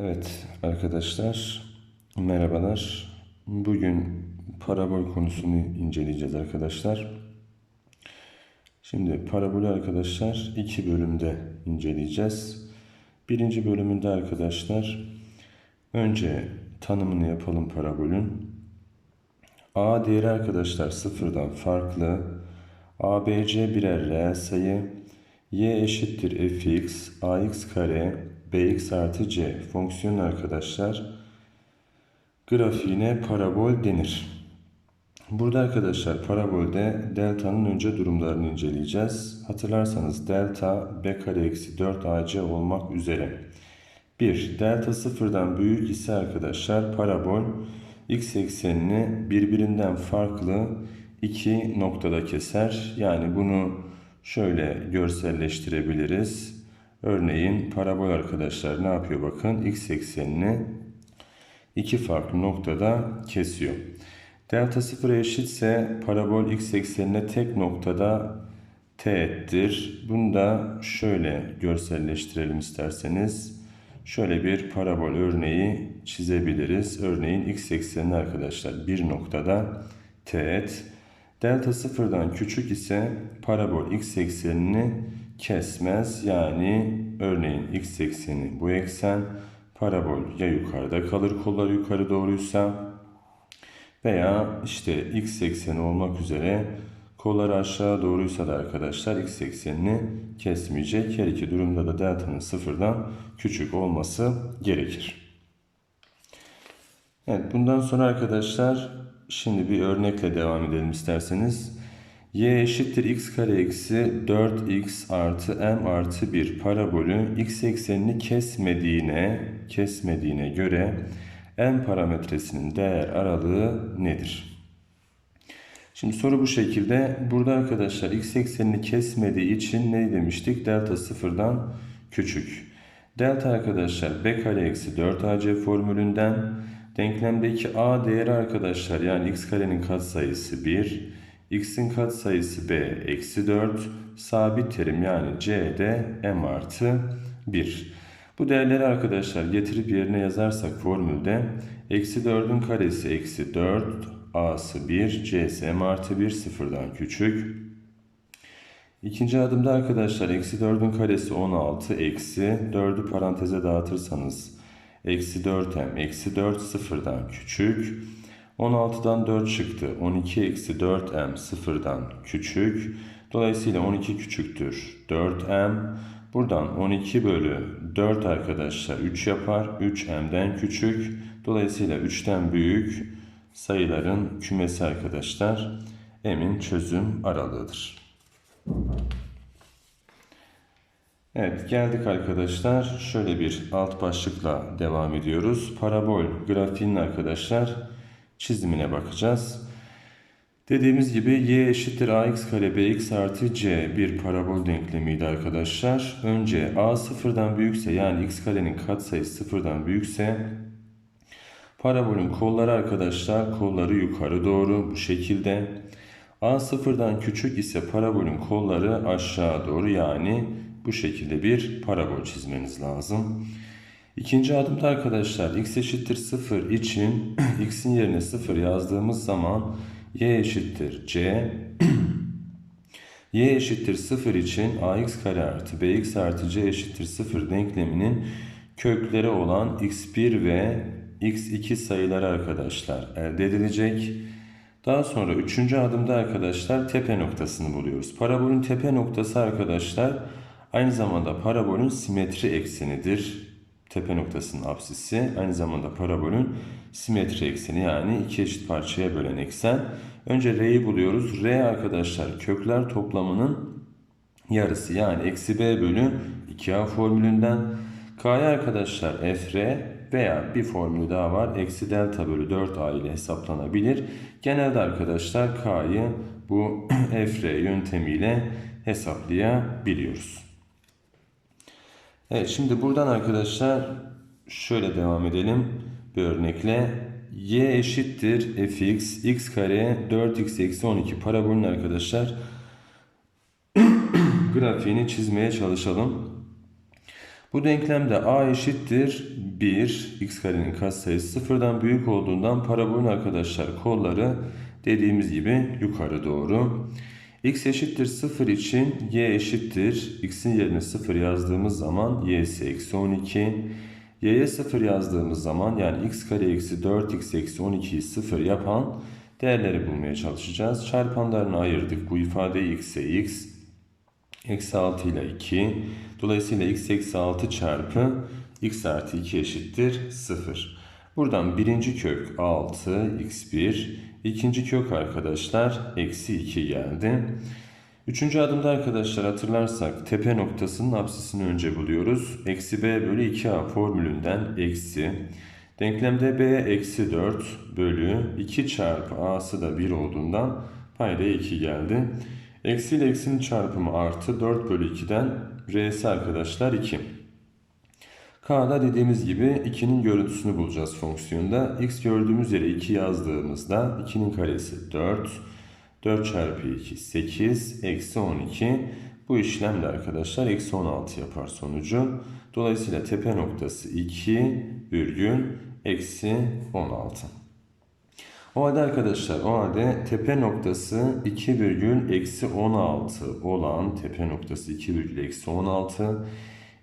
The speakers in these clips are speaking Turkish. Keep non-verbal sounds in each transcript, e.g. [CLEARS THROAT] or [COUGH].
Evet arkadaşlar merhabalar. Bugün parabol konusunu inceleyeceğiz arkadaşlar. Şimdi parabolü arkadaşlar iki bölümde inceleyeceğiz. Birinci bölümünde arkadaşlar önce tanımını yapalım parabolün. A değeri arkadaşlar sıfırdan farklı. ABC birer reel sayı. Y eşittir fx, ax kare, bx artı c fonksiyon arkadaşlar. Grafiğine parabol denir. Burada arkadaşlar parabolde delta'nın önce durumlarını inceleyeceğiz. Hatırlarsanız delta b kare eksi 4 ac olmak üzere. 1. Delta sıfırdan büyük ise arkadaşlar parabol x eksenini birbirinden farklı iki noktada keser. Yani bunu şöyle görselleştirebiliriz. Örneğin parabol arkadaşlar ne yapıyor bakın x eksenini iki farklı noktada kesiyor. Delta sıfıra eşitse parabol x eksenine tek noktada teğettir. Bunu da şöyle görselleştirelim isterseniz. Şöyle bir parabol örneği çizebiliriz. Örneğin x eksenini arkadaşlar bir noktada teğet. Delta sıfırdan küçük ise parabol x eksenini kesmez. Yani örneğin x ekseni bu eksen parabol ya yukarıda kalır kollar yukarı doğruysa veya işte x ekseni olmak üzere kolları aşağı doğruysa da arkadaşlar x eksenini kesmeyecek. Her iki durumda da delta'nın sıfırdan küçük olması gerekir. Evet bundan sonra arkadaşlar şimdi bir örnekle devam edelim isterseniz. Y eşittir x kare eksi 4x artı m artı 1 parabolü x eksenini kesmediğine kesmediğine göre m parametresinin değer aralığı nedir? Şimdi soru bu şekilde. Burada arkadaşlar x eksenini kesmediği için ne demiştik? Delta sıfırdan küçük. Delta arkadaşlar b kare eksi 4ac formülünden denklemdeki a değeri arkadaşlar yani x karenin katsayısı 1, x'in katsayısı b eksi 4, sabit terim yani c de m artı 1. Bu değerleri arkadaşlar getirip yerine yazarsak formülde eksi 4'ün karesi eksi 4, a'sı 1, c'si m artı 1 sıfırdan küçük. İkinci adımda arkadaşlar eksi 4'ün karesi 16 eksi 4'ü paranteze dağıtırsanız eksi 4m eksi 4 sıfırdan küçük. 16'dan 4 çıktı. 12 eksi 4m sıfırdan küçük. Dolayısıyla 12 küçüktür 4m. Buradan 12 bölü 4 arkadaşlar 3 yapar. 3m'den küçük. Dolayısıyla 3'ten büyük sayıların kümesi arkadaşlar m'in çözüm aralığıdır. Evet geldik arkadaşlar. Şöyle bir alt başlıkla devam ediyoruz. Parabol grafiğinin arkadaşlar çizimine bakacağız. Dediğimiz gibi y eşittir ax kare bx artı c bir parabol denklemiydi arkadaşlar. Önce a sıfırdan büyükse yani x karenin katsayısı sıfırdan büyükse parabolün kolları arkadaşlar kolları yukarı doğru bu şekilde. a sıfırdan küçük ise parabolün kolları aşağı doğru yani bu şekilde bir parabol çizmeniz lazım. İkinci adımda arkadaşlar x eşittir 0 için [CLEARS THROAT] x'in yerine 0 yazdığımız zaman y eşittir c [CLEARS THROAT] y eşittir 0 için ax kare artı bx artı c eşittir 0 denkleminin kökleri olan x1 ve x2 sayıları arkadaşlar elde edilecek. Daha sonra üçüncü adımda arkadaşlar tepe noktasını buluyoruz. Parabolün tepe noktası arkadaşlar aynı zamanda parabolün simetri eksenidir. Tepe noktasının apsisi aynı zamanda parabolün simetri ekseni yani iki eşit parçaya bölen eksen. Önce R'yi buluyoruz. R arkadaşlar kökler toplamının yarısı yani eksi B bölü 2A formülünden. K'ya arkadaşlar FR veya bir formülü daha var. Eksi delta bölü 4A ile hesaplanabilir. Genelde arkadaşlar K'yı bu [CLEARS THROAT] FR yöntemiyle hesaplayabiliyoruz. Evet şimdi buradan arkadaşlar şöyle devam edelim bir örnekle. y eşittir fx x kare 4x eksi 12 parabolün arkadaşlar [CLEARS THROAT] grafiğini çizmeye çalışalım. Bu denklemde a eşittir 1, x karenin katsayısı sıfırdan büyük olduğundan parabolün arkadaşlar kolları dediğimiz gibi yukarı doğru. X eşittir 0 için y eşittir. x'in yerine 0 yazdığımız zaman y'si eksi 12. y'ye 0 yazdığımız zaman yani x kare eksi 4x eksi 12'yi 0 yapan değerleri bulmaya çalışacağız. Çarpanlarını ayırdık. Bu ifadeyi x'e x, eksi 6 ile 2. Dolayısıyla x eksi 6 çarpı x artı 2 eşittir 0. Buradan birinci kök 6 x1. İkinci kök arkadaşlar eksi 2 geldi. Üçüncü adımda arkadaşlar hatırlarsak tepe noktasının apsisini önce buluyoruz. Eksi b bölü 2a formülünden eksi. Denklemde b eksi 4 bölü 2 çarpı a'sı da 1 olduğundan paydaya 2 geldi. Eksi ile eksinin çarpımı artı 4 bölü 2'den r'si arkadaşlar 2. K'da dediğimiz gibi 2'nin görüntüsünü bulacağız fonksiyonda. x gördüğümüz yere 2 yazdığımızda 2'nin karesi 4. 4 çarpı 2 8 eksi 12. Bu işlemde arkadaşlar eksi 16 yapar sonucu. Dolayısıyla tepe noktası 2 virgül eksi 16. O halde arkadaşlar o halde tepe noktası 2 virgül eksi 16 olan tepe noktası 2 virgül eksi 16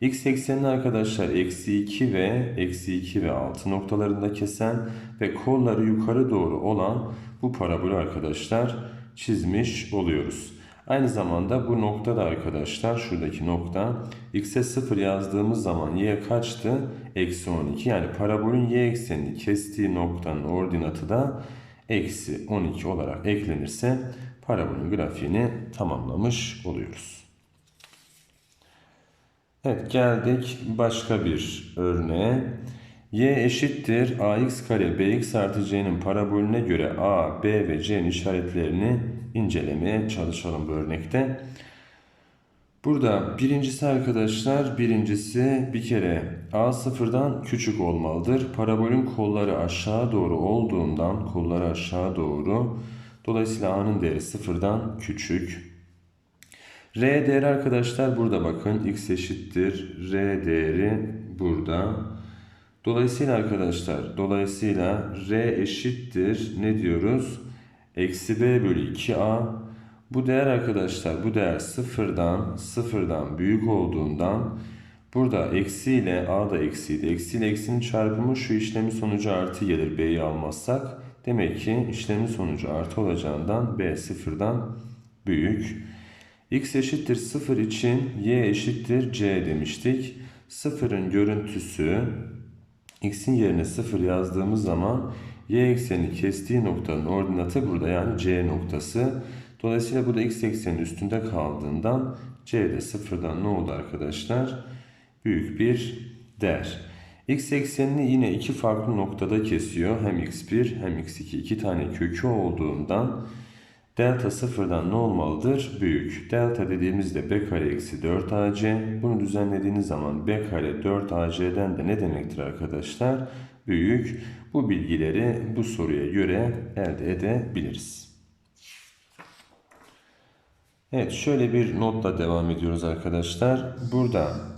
x eksenini arkadaşlar eksi 2 ve eksi 2 ve 6 noktalarında kesen ve kolları yukarı doğru olan bu parabolü arkadaşlar çizmiş oluyoruz. Aynı zamanda bu nokta da arkadaşlar şuradaki nokta x'e 0 yazdığımız zaman y kaçtı? Eksi 12 yani parabolün y eksenini kestiği noktanın ordinatı da eksi 12 olarak eklenirse parabolün grafiğini tamamlamış oluyoruz. Evet geldik başka bir örneğe. y eşittir ax kare bx artı c'nin parabolüne göre a, b ve c'nin işaretlerini incelemeye çalışalım bu örnekte. Burada birincisi arkadaşlar birincisi bir kere a sıfırdan küçük olmalıdır. Parabolün kolları aşağı doğru olduğundan kolları aşağı doğru. Dolayısıyla a'nın değeri sıfırdan küçük. R değeri arkadaşlar burada bakın. X eşittir. R değeri burada. Dolayısıyla arkadaşlar dolayısıyla R eşittir. Ne diyoruz? Eksi B bölü 2A. Bu değer arkadaşlar bu değer sıfırdan sıfırdan büyük olduğundan burada eksi ile A da eksiydi. Eksi ile eksinin çarpımı şu işlemin sonucu artı gelir B'yi almazsak. Demek ki işlemin sonucu artı olacağından B sıfırdan büyük x eşittir 0 için y eşittir c demiştik. 0'ın görüntüsü x'in yerine 0 yazdığımız zaman y ekseni kestiği noktanın ordinatı burada yani c noktası. Dolayısıyla bu da x eksenin üstünde kaldığından c de 0'dan ne oldu arkadaşlar? Büyük bir değer. X eksenini yine iki farklı noktada kesiyor. Hem x1 hem x2 iki tane kökü olduğundan Delta sıfırdan ne olmalıdır? Büyük. Delta dediğimizde b kare eksi 4ac. Bunu düzenlediğiniz zaman b kare 4ac'den de ne demektir arkadaşlar? Büyük. Bu bilgileri bu soruya göre elde edebiliriz. Evet şöyle bir notla devam ediyoruz arkadaşlar. Burada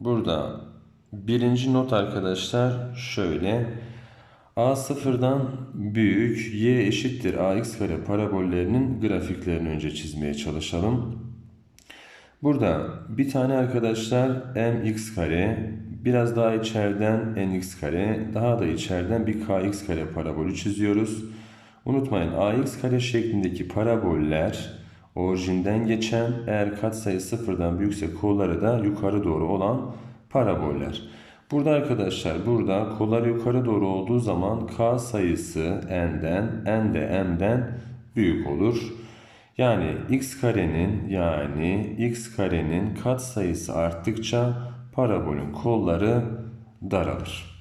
Burada birinci not arkadaşlar şöyle. A sıfırdan büyük y eşittir ax kare parabollerinin grafiklerini önce çizmeye çalışalım. Burada bir tane arkadaşlar mx kare, biraz daha içeriden nx kare, daha da içeriden bir kx kare parabolü çiziyoruz. Unutmayın ax kare şeklindeki paraboller orijinden geçen eğer katsayı sıfırdan büyükse kolları da yukarı doğru olan paraboller. Burada arkadaşlar burada kollar yukarı doğru olduğu zaman k sayısı n'den n de m'den büyük olur. Yani x karenin yani x karenin kat sayısı arttıkça parabolün kolları daralır.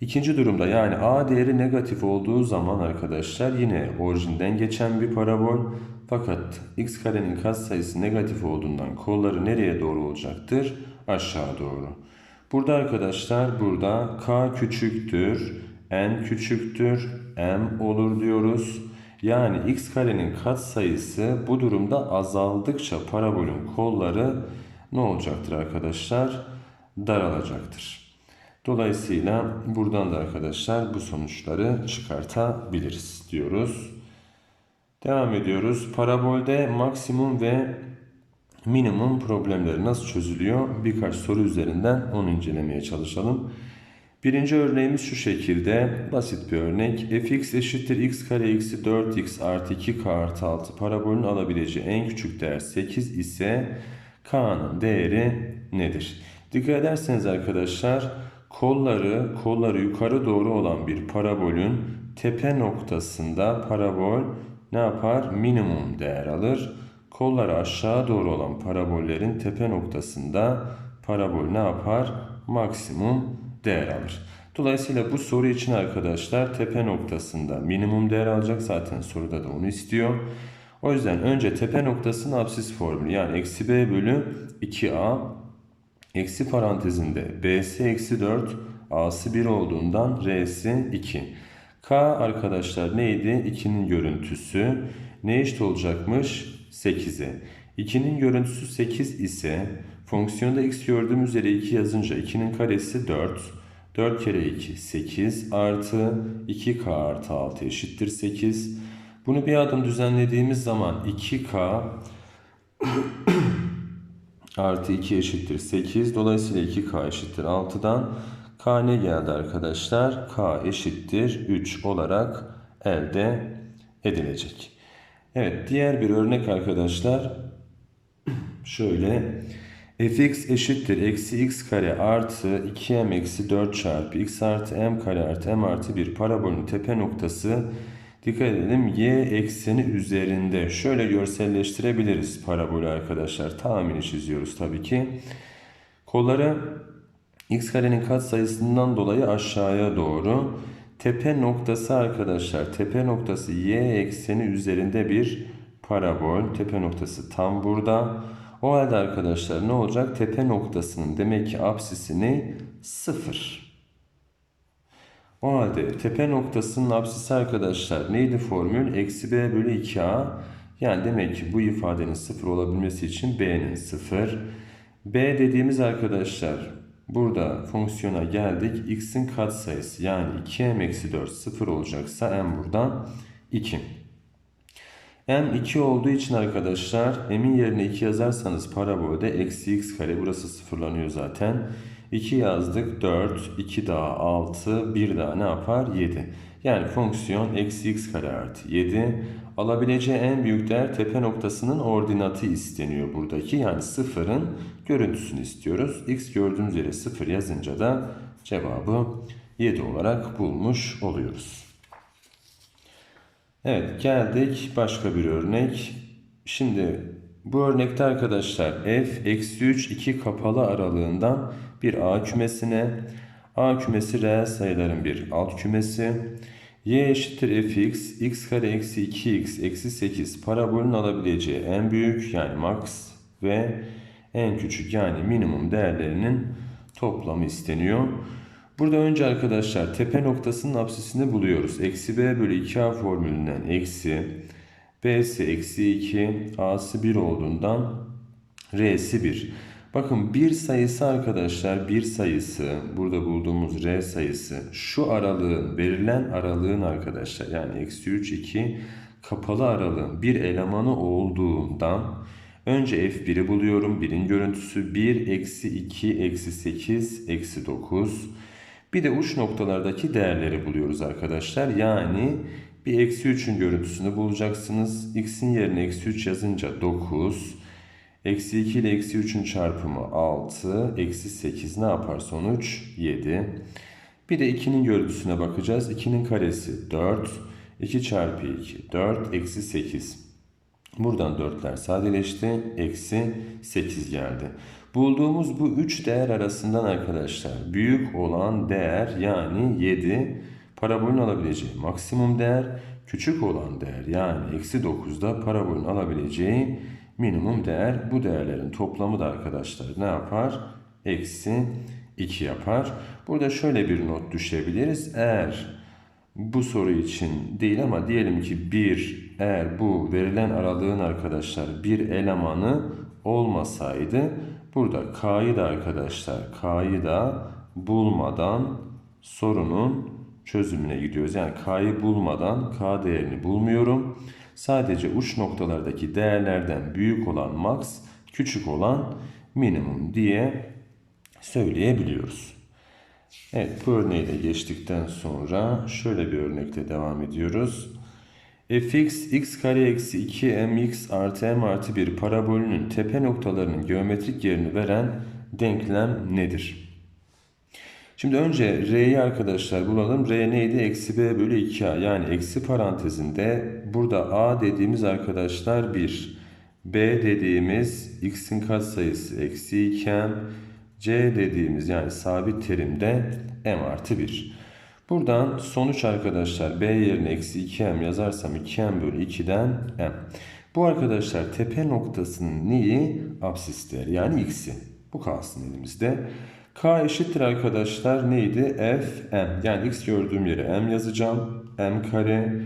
İkinci durumda yani a değeri negatif olduğu zaman arkadaşlar yine orijinden geçen bir parabol fakat x karenin kat sayısı negatif olduğundan kolları nereye doğru olacaktır? Aşağı doğru. Burada arkadaşlar burada k küçüktür, n küçüktür, m olur diyoruz. Yani x karenin katsayısı bu durumda azaldıkça parabolün kolları ne olacaktır arkadaşlar? Daralacaktır. Dolayısıyla buradan da arkadaşlar bu sonuçları çıkartabiliriz diyoruz. Devam ediyoruz. Parabolde maksimum ve minimum problemleri nasıl çözülüyor? Birkaç soru üzerinden onu incelemeye çalışalım. Birinci örneğimiz şu şekilde. Basit bir örnek. fx eşittir x kare eksi 4x artı 2k artı 6 parabolün alabileceği en küçük değer 8 ise k'nın değeri nedir? Dikkat ederseniz arkadaşlar kolları kolları yukarı doğru olan bir parabolün tepe noktasında parabol ne yapar? Minimum değer alır. Kolları aşağı doğru olan parabollerin tepe noktasında parabol ne yapar? Maksimum değer alır. Dolayısıyla bu soru için arkadaşlar tepe noktasında minimum değer alacak. Zaten soruda da onu istiyor. O yüzden önce tepe noktasının absis formülü yani eksi b bölü 2a eksi parantezinde b'si eksi 4 a'sı 1 olduğundan r'si 2. k arkadaşlar neydi? 2'nin görüntüsü ne eşit olacakmış? 8'e. 2'nin görüntüsü 8 ise fonksiyonda x gördüğümüz yere 2 yazınca 2'nin karesi 4. 4 kere 2 8 artı 2k artı 6 eşittir 8. Bunu bir adım düzenlediğimiz zaman 2k [COUGHS] artı 2 eşittir 8. Dolayısıyla 2k eşittir 6'dan k ne geldi arkadaşlar? k eşittir 3 olarak elde edilecek. Evet diğer bir örnek arkadaşlar. Şöyle. Fx eşittir. Eksi x kare artı 2m eksi 4 çarpı x artı m kare artı m artı 1 parabolün tepe noktası. Dikkat edelim y ekseni üzerinde. Şöyle görselleştirebiliriz parabolü arkadaşlar. Tahmini çiziyoruz tabii ki. Kolları x karenin katsayısından dolayı aşağıya doğru tepe noktası arkadaşlar tepe noktası y ekseni üzerinde bir parabol tepe noktası tam burada o halde arkadaşlar ne olacak? Tepe noktasının demek ki apsisini 0. O halde tepe noktasının apsisi arkadaşlar neydi formül? Eksi b bölü 2a. Yani demek ki bu ifadenin 0 olabilmesi için b'nin 0. b dediğimiz arkadaşlar burada fonksiyona geldik. x'in katsayısı yani 2m eksi 4 0 olacaksa m buradan 2 m 2 olduğu için arkadaşlar m'in yerine 2 yazarsanız parabolde eksi x kare burası sıfırlanıyor zaten. 2 yazdık 4, 2 daha 6, 1 daha ne yapar? 7. Yani fonksiyon eksi x kare artı 7. Alabileceği en büyük değer tepe noktasının ordinatı isteniyor buradaki. Yani sıfırın görüntüsünü istiyoruz. x gördüğümüz yere 0 yazınca da cevabı 7 olarak bulmuş oluyoruz. Evet geldik başka bir örnek. Şimdi bu örnekte arkadaşlar f eksi 3 2 kapalı aralığından bir a kümesine a kümesi reel sayıların bir alt kümesi y eşittir fx x kare eksi 2x eksi 8 parabolün alabileceği en büyük yani max ve en küçük yani minimum değerlerinin toplamı isteniyor. Burada önce arkadaşlar tepe noktasının apsisini buluyoruz. Eksi b bölü 2a formülünden eksi b'si eksi 2 a'sı 1 olduğundan r'si 1. Bakın bir sayısı arkadaşlar bir sayısı burada bulduğumuz r sayısı şu aralığın verilen aralığın arkadaşlar yani eksi 3 2 kapalı aralığın bir elemanı olduğundan önce f1'i buluyorum. Birin görüntüsü 1 eksi 2 eksi 8 eksi 9 bir de uç noktalardaki değerleri buluyoruz arkadaşlar. Yani bir eksi 3'ün görüntüsünü bulacaksınız. X'in yerine eksi 3 yazınca 9. Eksi 2 ile eksi 3'ün çarpımı 6. Eksi 8 ne yapar sonuç? 7. Bir de 2'nin görüntüsüne bakacağız. 2'nin karesi 4. 2 çarpı 2 4. Eksi 8. Buradan 4'ler sadeleşti. Eksi 8 geldi. Bulduğumuz bu üç değer arasından arkadaşlar büyük olan değer yani 7 parabolün alabileceği maksimum değer küçük olan değer yani eksi 9'da parabolün alabileceği minimum değer. Bu değerlerin toplamı da arkadaşlar ne yapar? Eksi 2 yapar. Burada şöyle bir not düşebiliriz. Eğer bu soru için değil ama diyelim ki bir eğer bu verilen aralığın arkadaşlar bir elemanı olmasaydı burada K'yı da arkadaşlar K'yı da bulmadan sorunun çözümüne gidiyoruz. Yani K'yı bulmadan K değerini bulmuyorum. Sadece uç noktalardaki değerlerden büyük olan max, küçük olan minimum diye söyleyebiliyoruz. Evet bu örneği de geçtikten sonra şöyle bir örnekte devam ediyoruz. fx x kare eksi 2 mx artı m artı 1 parabolünün tepe noktalarının geometrik yerini veren denklem nedir? Şimdi önce r'yi arkadaşlar bulalım. r neydi? Eksi b bölü 2a yani eksi parantezinde burada a dediğimiz arkadaşlar 1. b dediğimiz x'in katsayısı eksi 2m C dediğimiz yani sabit terimde m artı 1. Buradan sonuç arkadaşlar b yerine eksi 2m yazarsam 2m bölü 2'den m. Bu arkadaşlar tepe noktasının neyi? Absis değeri yani x'i. Bu kalsın elimizde. K eşittir arkadaşlar neydi? F m. Yani x gördüğüm yere m yazacağım. m kare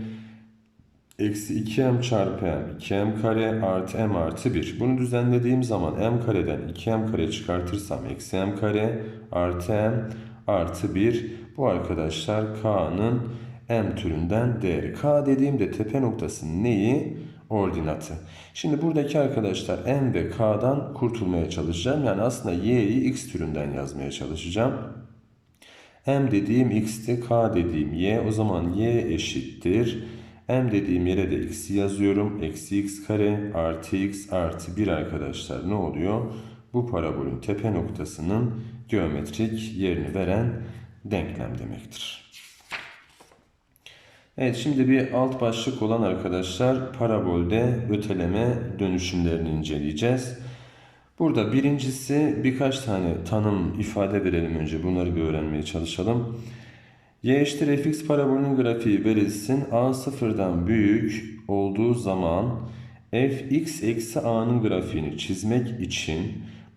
eksi 2m çarpı m 2m kare artı m artı 1. Bunu düzenlediğim zaman m kareden 2m kare çıkartırsam eksi m kare artı m artı 1. Bu arkadaşlar k'nın m türünden değeri. k dediğimde tepe noktasının neyi? Ordinatı. Şimdi buradaki arkadaşlar m ve k'dan kurtulmaya çalışacağım. Yani aslında y'yi x türünden yazmaya çalışacağım. m dediğim x'ti, k dediğim y. O zaman y eşittir m dediğim yere de x'i yazıyorum. Eksi x kare artı x artı 1 arkadaşlar ne oluyor? Bu parabolün tepe noktasının geometrik yerini veren denklem demektir. Evet şimdi bir alt başlık olan arkadaşlar parabolde öteleme dönüşümlerini inceleyeceğiz. Burada birincisi birkaç tane tanım ifade verelim önce bunları bir öğrenmeye çalışalım y eşittir fx parabolünün grafiği verilsin. a sıfırdan büyük olduğu zaman fx eksi a'nın grafiğini çizmek için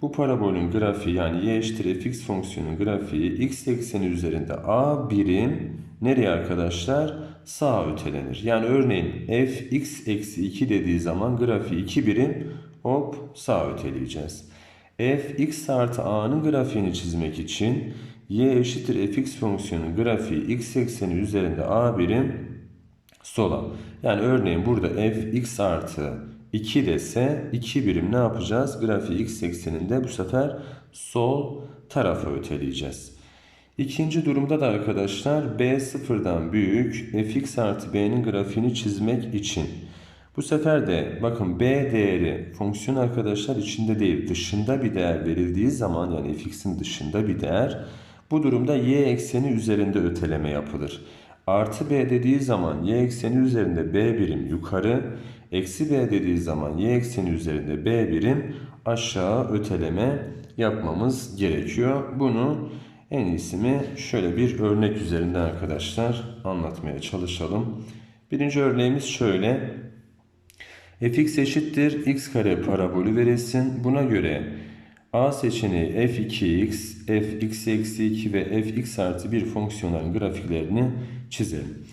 bu parabolün grafiği yani y eşittir fx fonksiyonun grafiği x ekseni üzerinde a birim nereye arkadaşlar? Sağa ötelenir. Yani örneğin fx eksi 2 dediği zaman grafiği 2 birim hop sağa öteleyeceğiz. fx artı a'nın grafiğini çizmek için y eşittir fx fonksiyonun grafiği x ekseni üzerinde a birim sola. Yani örneğin burada fx artı 2 dese 2 birim ne yapacağız? Grafiği x ekseninde bu sefer sol tarafa öteleyeceğiz. İkinci durumda da arkadaşlar b sıfırdan büyük fx artı b'nin grafiğini çizmek için bu sefer de bakın b değeri fonksiyon arkadaşlar içinde değil dışında bir değer verildiği zaman yani fx'in dışında bir değer bu durumda y ekseni üzerinde öteleme yapılır. Artı b dediği zaman y ekseni üzerinde b birim yukarı, eksi b dediği zaman y ekseni üzerinde b birim aşağı öteleme yapmamız gerekiyor. Bunu en iyisi mi şöyle bir örnek üzerinde arkadaşlar anlatmaya çalışalım. Birinci örneğimiz şöyle. fx eşittir x kare parabolü verilsin. Buna göre A seçeneği f2x, fx eksi 2 ve fx artı 1 fonksiyonların grafiklerini çizelim.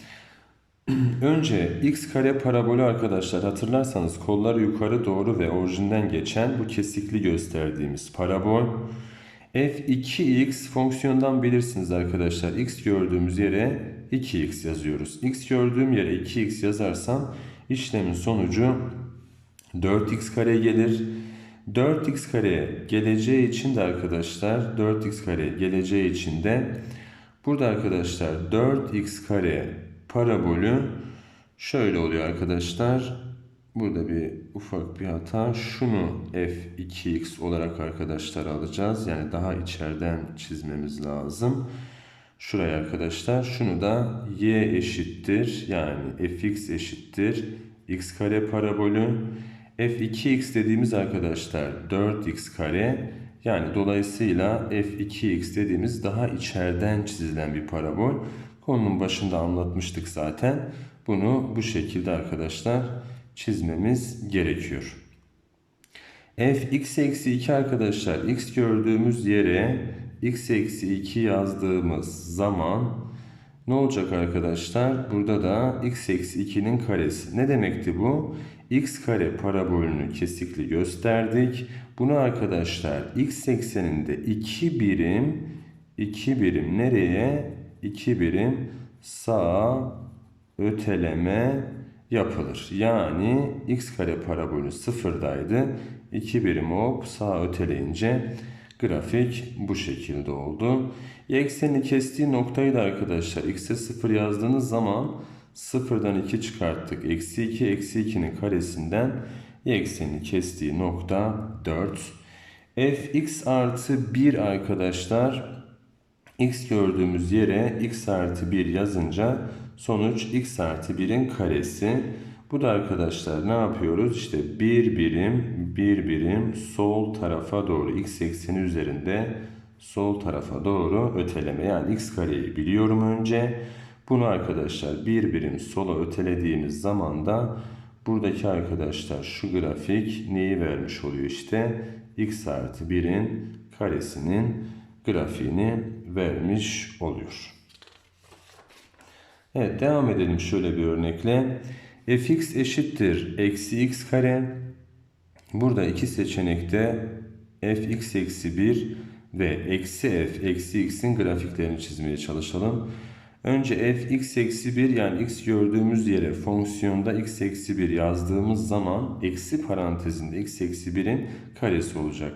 [CLEARS THROAT] Önce x kare parabolü arkadaşlar hatırlarsanız kolları yukarı doğru ve orijinden geçen bu kesikli gösterdiğimiz parabol. f2x fonksiyondan bilirsiniz arkadaşlar. x gördüğümüz yere 2x yazıyoruz. x gördüğüm yere 2x yazarsam işlemin sonucu 4x kare gelir. 4x kare geleceği için de arkadaşlar 4x kare geleceği için de burada arkadaşlar 4x kare parabolü şöyle oluyor arkadaşlar. Burada bir ufak bir hata. Şunu f2x olarak arkadaşlar alacağız. Yani daha içeriden çizmemiz lazım. Şuraya arkadaşlar. Şunu da y eşittir. Yani fx eşittir. x kare parabolü f2x dediğimiz arkadaşlar 4x kare yani dolayısıyla f2x dediğimiz daha içeriden çizilen bir parabol. Konunun başında anlatmıştık zaten. Bunu bu şekilde arkadaşlar çizmemiz gerekiyor. f(x) eksi 2 arkadaşlar x gördüğümüz yere x eksi 2 yazdığımız zaman Ne olacak arkadaşlar? Burada da x eksi 2'nin karesi. Ne demekti bu? x kare parabolünü kesikli gösterdik. Bunu arkadaşlar x ekseninde 2 birim 2 birim nereye? 2 birim sağa öteleme yapılır. Yani x kare parabolü sıfırdaydı. 2 birim hop sağa öteleyince grafik bu şekilde oldu. Y eksenini kestiği noktayı da arkadaşlar x'e 0 yazdığınız zaman sıfırdan 2 çıkarttık. Eksi 2 eksi 2'nin karesinden y eksenini kestiği nokta 4. fx artı 1 arkadaşlar x gördüğümüz yere x artı 1 yazınca sonuç x artı 1'in karesi. Bu da arkadaşlar ne yapıyoruz? İşte bir birim bir birim sol tarafa doğru x ekseni üzerinde sol tarafa doğru öteleme. Yani x kareyi biliyorum önce. Bunu arkadaşlar bir birim sola ötelediğimiz zaman da buradaki arkadaşlar şu grafik neyi vermiş oluyor işte x artı 1'in karesinin grafiğini vermiş oluyor. Evet devam edelim şöyle bir örnekle. Fx eşittir eksi x kare. Burada iki seçenekte fx eksi 1 ve eksi f eksi x'in grafiklerini çizmeye çalışalım. Önce fx eksi 1 yani x gördüğümüz yere fonksiyonda x eksi 1 yazdığımız zaman eksi parantezinde x eksi 1'in karesi olacak.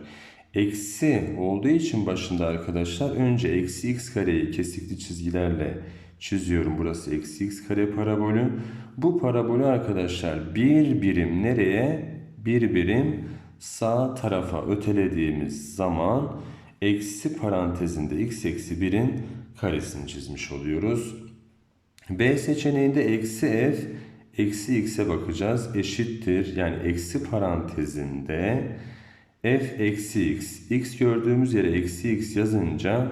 Eksi olduğu için başında arkadaşlar önce eksi x kareyi kesikli çizgilerle çiziyorum. Burası eksi x kare parabolü. Bu parabolü arkadaşlar bir birim nereye? Bir birim sağ tarafa ötelediğimiz zaman eksi parantezinde x eksi 1'in karesini çizmiş oluyoruz. B seçeneğinde eksi f eksi x'e bakacağız. Eşittir yani eksi parantezinde f eksi x. x gördüğümüz yere eksi x yazınca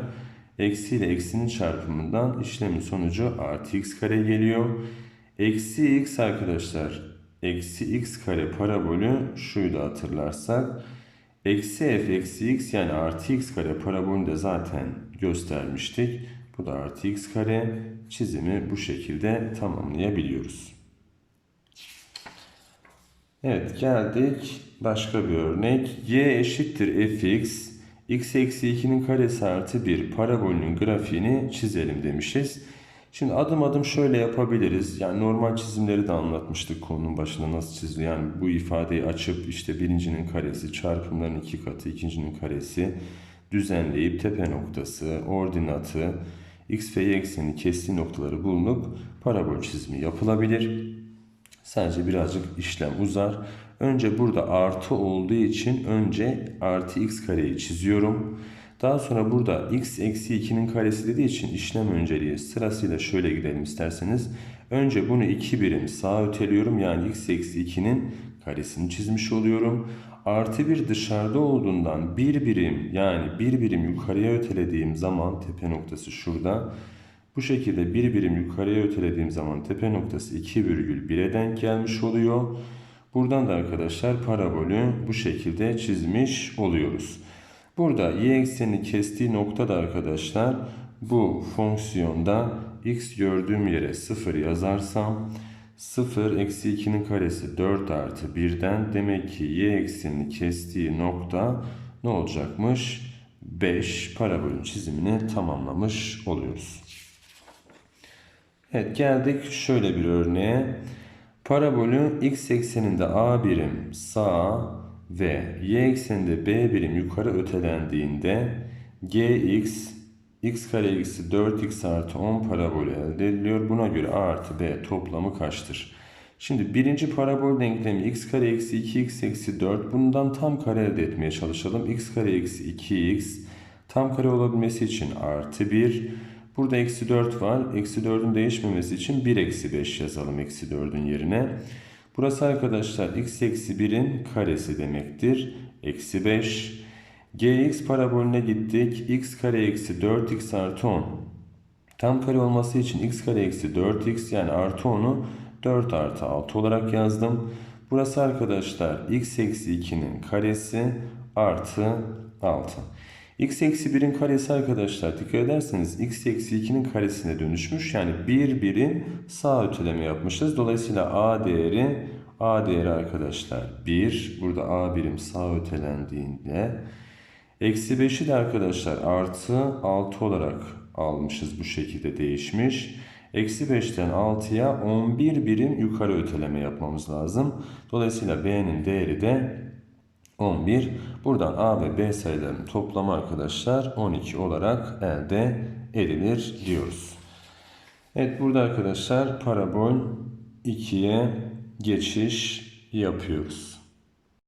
eksi ile eksinin çarpımından işlemin sonucu artı x kare geliyor. Eksi x arkadaşlar eksi x kare parabolü şuydu hatırlarsak. Eksi f eksi x yani artı x kare parabolünü de zaten göstermiştik. Bu da artı x kare çizimi bu şekilde tamamlayabiliyoruz. Evet geldik başka bir örnek. y eşittir fx x eksi 2'nin karesi artı 1 parabolünün grafiğini çizelim demişiz. Şimdi adım adım şöyle yapabiliriz. Yani normal çizimleri de anlatmıştık konunun başında nasıl çiziliyor. Yani bu ifadeyi açıp işte birincinin karesi çarpımların iki katı, ikincinin karesi düzenleyip tepe noktası, ordinatı, x ve y ekseni kestiği noktaları bulunup parabol çizimi yapılabilir. Sadece birazcık işlem uzar. Önce burada artı olduğu için önce artı x kareyi çiziyorum. Daha sonra burada x eksi 2'nin karesi dediği için işlem önceliği sırasıyla şöyle gidelim isterseniz. Önce bunu 2 birim sağa öteliyorum. Yani x eksi 2'nin karesini çizmiş oluyorum. Artı bir dışarıda olduğundan bir birim yani bir birim yukarıya ötelediğim zaman tepe noktası şurada. Bu şekilde bir birim yukarıya ötelediğim zaman tepe noktası 2,1'e denk gelmiş oluyor. Buradan da arkadaşlar parabolü bu şekilde çizmiş oluyoruz. Burada y eksenini kestiği noktada arkadaşlar bu fonksiyonda x gördüğüm yere 0 yazarsam 0 eksi 2'nin karesi 4 artı 1'den demek ki y eksenini kestiği nokta ne olacakmış? 5 parabolün çizimini tamamlamış oluyoruz. Evet geldik şöyle bir örneğe. Parabolü x ekseninde a birim sağa ve y ekseninde b birim yukarı ötelendiğinde gx x kare eksi 4x artı 10 parabolü elde ediliyor. Buna göre a artı b toplamı kaçtır? Şimdi birinci parabol denklemi x kare eksi 2x eksi 4 bundan tam kare elde etmeye çalışalım. x kare eksi 2x tam kare olabilmesi için artı 1 Burada eksi 4 var. Eksi 4'ün değişmemesi için 1 eksi 5 yazalım eksi 4'ün yerine. Burası arkadaşlar x eksi 1'in karesi demektir. Eksi 5. gx parabolüne gittik. x kare eksi 4x artı 10. Tam kare olması için x kare eksi 4x yani artı 10'u 4 artı 6 olarak yazdım. Burası arkadaşlar x eksi 2'nin karesi artı 6. x eksi 1'in karesi arkadaşlar dikkat ederseniz x eksi 2'nin karesine dönüşmüş. Yani bir birim sağ öteleme yapmışız. Dolayısıyla a değeri a değeri arkadaşlar 1. Burada a birim sağ ötelendiğinde eksi 5'i de arkadaşlar artı 6 olarak almışız. Bu şekilde değişmiş. Eksi 5'ten 6'ya 11 birim yukarı öteleme yapmamız lazım. Dolayısıyla b'nin değeri de 11. Buradan A ve B sayılarının toplamı arkadaşlar 12 olarak elde edilir diyoruz. Evet burada arkadaşlar parabol 2'ye geçiş yapıyoruz.